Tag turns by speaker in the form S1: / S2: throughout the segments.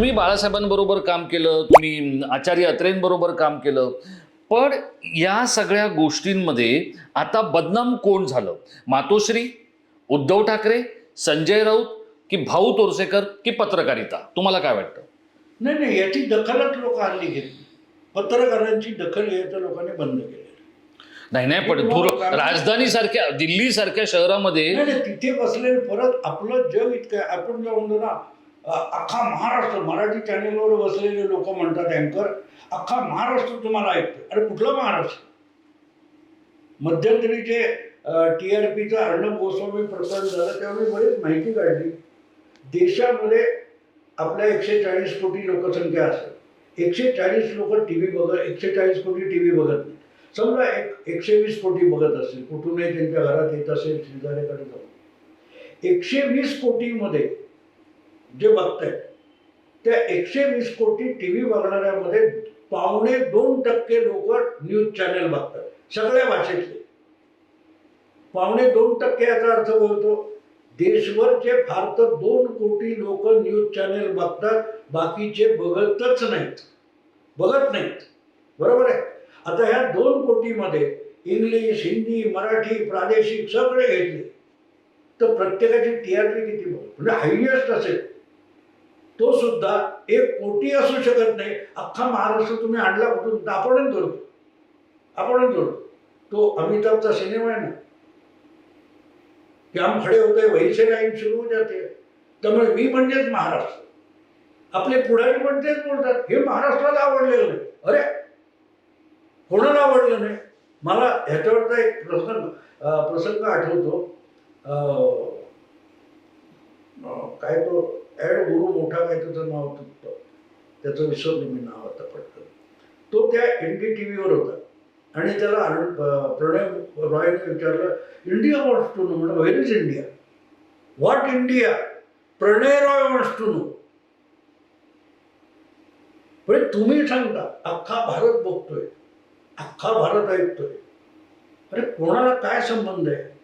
S1: तुम्ही बाळासाहेबांबरोबर काम केलं तुम्ही आचार्य अत्रेंबरोबर काम केलं पण या सगळ्या गोष्टींमध्ये आता बदनाम कोण झालं? मातोश्री उद्धव ठाकरे संजय राऊत की भाऊ तोरसेकर की पत्रकारिता? तुम्हाला काय वाटतं?
S2: नाही नाही याची दखलच लोक हल्ली घेतली. पत्रकारांची दखल घ्यायचं लोकांनी बंद केली
S1: नाही नाही पण राजधानी सारख्या दिल्ली सारख्या शहरामध्ये
S2: नाही नाही तिथे बसलेले परत आपलं जग इतकं आहे. आपण म्हणतो ना अख्खा महाराष्ट्र मराठी चॅनेलवर बसलेले लोक म्हणतात अँकर अख्खा महाराष्ट्र तुम्हाला ऐकतो अरे कुठला महाराष्ट्र? मध्यंतरी जे टी आर पीचं अर्णब गोस्वामी प्रकरण झालं त्यावेळी बरीच माहिती काढली. देशामध्ये आपल्या एकशे चाळीस कोटी लोकसंख्या असेल. एकशे चाळीस लोक टी व्ही बघत एकशे चाळीस कोटी टी व्ही बघत नाही. समजा एक एकशे वीस कोटी बघत असेल कुठूनही त्यांच्या घरात येत असेल शेजाऱ्याकडे जाऊन एकशे वीस कोटीमध्ये जे बघतायत त्या एकशे वीस कोटी टी व्ही बघणाऱ्यामध्ये पावणे दोन टक्के लोक न्यूज चॅनल बघतात सगळ्या भाषेतले. पावणे दोन टक्के याचा अर्थ बोलतो देशभरचे फार तर दोन कोटी लोक न्यूज चॅनल बघतात बाकीचे बघतच नाहीत. बघत नाहीत. बरोबर आहे? आता ह्या दोन कोटीमध्ये इंग्लिश हिंदी मराठी प्रादेशिक सगळे घेतले. तर प्रत्येकाची टी आर पी किती म्हणजे हायएस्ट असेल. तो सुद्धा एक कोटी असू शकत नाही. अख्खा महाराष्ट्र तुम्ही आणला कुठून? तर आपणच धरतो आपणच तो अमिताभचा सिनेमा आहे ना. की खडे होते वही से लाईन सुरू हो जाते. त्यामुळे मी म्हणजेच महाराष्ट्र. आपले पुढारी पण तेच बोलतात. हे महाराष्ट्राला आवडलेलं नाही. अरे कोणाला आवडलं नाही? मला ह्याच्यावरचा एक प्रसंग प्रसंग आठवतो. काय तो? ॲड गुरु मोठा काही त्याचं नाव होतं त्याचं विसरलो मी नाव आता पटकन. तो त्या एन डी टी व्हीवर होता. आणि त्याला प्रणय रॉयने विचारलं इंडिया वॉन्ट्स टू नो म्हणलं where is India what India Pranoy Roy wants to know म्हणजे तुम्ही सांगता अख्खा भारत बघतोय. अख्खा भारत ऐकतोय. अरे कोणाला काय संबंध आहे?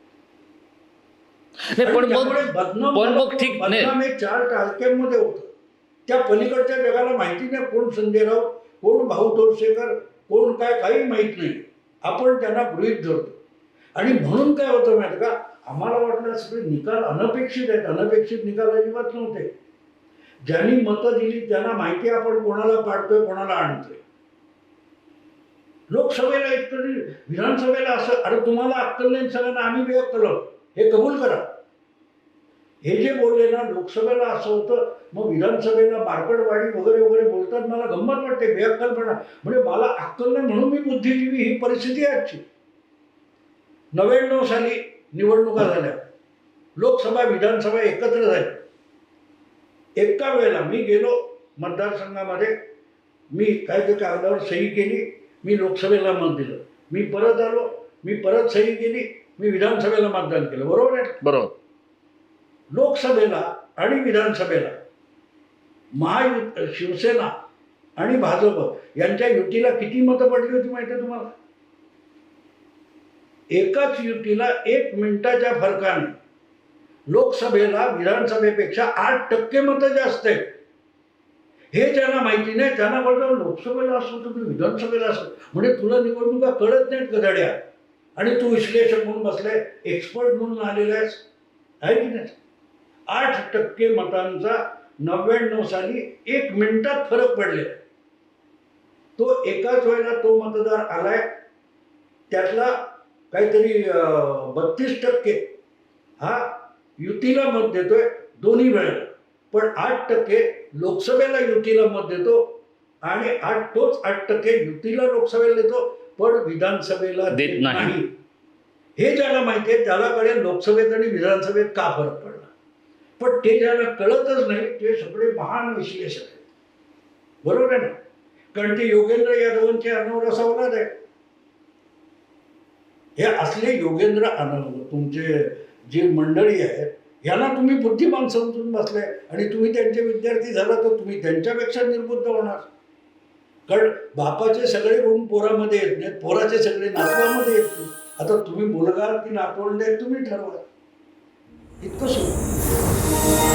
S1: नाही पण मग
S2: त्यामुळे बदनाम
S1: पण मग ठीक नाही.
S2: बदनाम हे चार होतं. त्या पलीकडच्या जगाला माहिती नाही कोण संजय राऊत कोण भाऊ तोरसेकर कोण काय काही माहीत नाही. आपण त्यांना गृहीत धरतो. आणि म्हणून काय होतं माहिती का? आम्हाला वाटलं सगळे निकाल अनपेक्षित आहेत. अनपेक्षित निकाल अजिबात नव्हते. ज्यांनी मतं दिली त्यांना माहिती आपण कोणाला पाडतोय कोणाला आणतोय. लोकसभेला इतकं विधानसभेला असं अरे तुम्हाला अक्कल नाही सगळ्यांना आम्ही व्यक्त केलं हे कबूल करा. हे जे बोलले ना लोकसभेला असं होतं मग विधानसभेला बारकडवाडी वगैरे वगैरे बोलतात मला गंमत वाटते बेअक्कलपणा. म्हणजे मला अक्कल नाही म्हणून मी बुद्धिजीवी ही परिस्थिती आहे आजची. नव्याण्णव साली निवडणुका झाल्या. लोकसभा विधानसभा एकत्र झाली. एका वेळेला मी गेलो मतदारसंघामध्ये. मी काय ते कागदावर सही केली. मी लोकसभेला मत दिलं. मी परत आलो. मी परत सही केली. मी विधानसभेला मतदान केलं बरोबर आहे?
S1: बरोबर.
S2: लोकसभेला आणि विधानसभेला महायु शिवसेना आणि भाजप यांच्या युतीला किती मतं पडली होती माहिती आहे तुम्हाला? एकाच युतीला एक मिनिटाच्या फरकाने लोकसभेला विधानसभेपेक्षा आठ टक्के मतं जास्त आहेत. हे ज्यांना माहिती नाही त्यांना बोलतो लोकसभेला असो तुम्ही विधानसभेला असो. म्हणजे तुला निवडणुका कळत नाहीत गधड्या आणि तू विश्लेषक म्हणून बसलाय एक्सपर्ट म्हणून आलेला आहेस. आहे की नाही? आठ टक्के मतांचा नव्याण्णव साली एक मिनिटात फरक पडलेला तो एकाच वेळेला तो मतदार आलाय त्यातला काहीतरी बत्तीस टक्के हा युतीला मत देतोय दोन्ही वेळेला. पण आठ टक्के लोकसभेला युतीला मत देतो आणि आठ तोच आठ टक्के युतीला लोकसभेला देतो. पण विधानसभेला
S1: देत नाही.
S2: हे ज्याला माहिती आहे त्याला कळेल लोकसभेत आणि विधानसभेत का फरक पडला? पण ते ज्याला कळतच नाही ते सगळे महान विश्लेषक आहेत. बरोबर आहे ना? कारण ते योगेंद्र यादवांचे अनवर असा औलाद आहे. हे असले योगेंद्र अनव तुमचे जे मंडळी आहेत यांना तुम्ही बुद्धिमान समजून बसले आणि तुम्ही त्यांचे विद्यार्थी झाला तर तुम्ही त्यांच्यापेक्षा निर्बुद्ध होणार. कारण बापाचे सगळे गुण पोरामध्ये येत नाहीत पोराचे सगळे नातवामध्ये येत नाही आता तुम्ही मुलगा की नातवंड तुम्ही ठरवा. इतकं सोपं.